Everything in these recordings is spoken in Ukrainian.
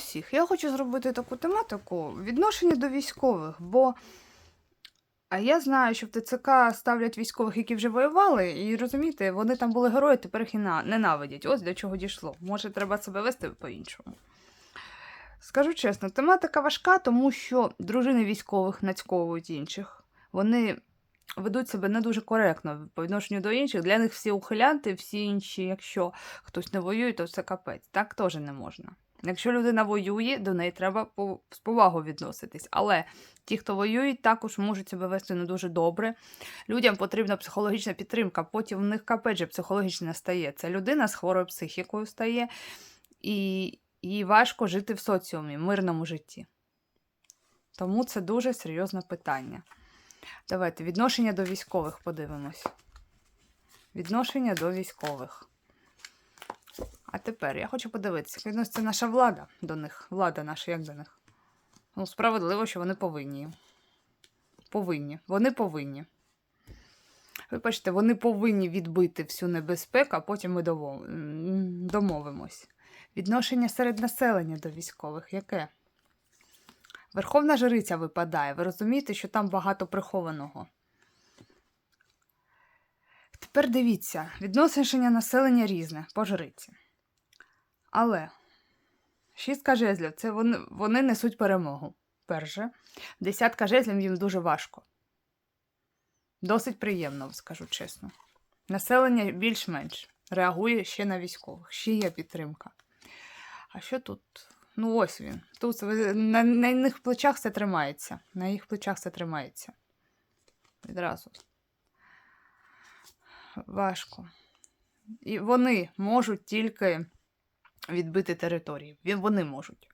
усіх. Я хочу зробити таку тематику відношення до військових, бо а я знаю, що в ТЦК ставлять військових, які вже воювали, і розумієте, вони там були герої, тепер їх і ненавидять. Ось до чого дійшло. Може, треба себе вести по-іншому. Скажу чесно, тематика важка, тому що дружини військових нацьковують інших. Вони ведуть себе не дуже коректно по відношенню до інших. Для них всі ухилянти, всі інші, якщо хтось не воює, то це капець. Так теж не можна. Якщо людина воює, до неї треба з повагою відноситись. Але ті, хто воюють, також можуть себе вести не дуже добре. Людям потрібна психологічна підтримка, потім в них капець же психологічно стає. Це людина з хворою психікою стає, і їй важко жити в соціумі, мирному житті. Тому це дуже серйозне питання. Давайте відношення до військових подивимось. Відношення до військових. А тепер я хочу подивитися, як відноситься наша влада до них. Влада наша, як до них? Ну, справедливо, що вони повинні. Повинні. Вони повинні. Ви бачите, вони повинні відбити всю небезпеку, а потім ми домовимось. Відношення серед населення до військових яке? Верховна жриця випадає. Ви розумієте, що там багато прихованого. Тепер дивіться, відношення населення різне по жриці. Але шістка жезлів це вони, вони несуть перемогу. Перше. Десятка жезлів їм дуже важко. Досить приємно, скажу чесно. Населення більш-менш реагує ще на військових, ще є підтримка. А що тут? Ну, ось він. Тут на, на їх плечах все тримається. На їх плечах все тримається. Відразу. Важко. І вони можуть тільки відбити території. Вони можуть.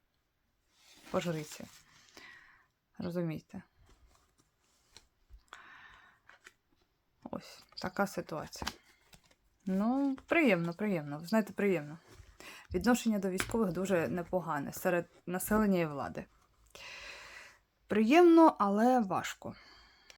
Пожриці. Розумієте? Ось така ситуація. Ну, приємно, приємно. Знаєте, приємно. Відношення до військових дуже непогане серед населення і влади. Приємно, але важко.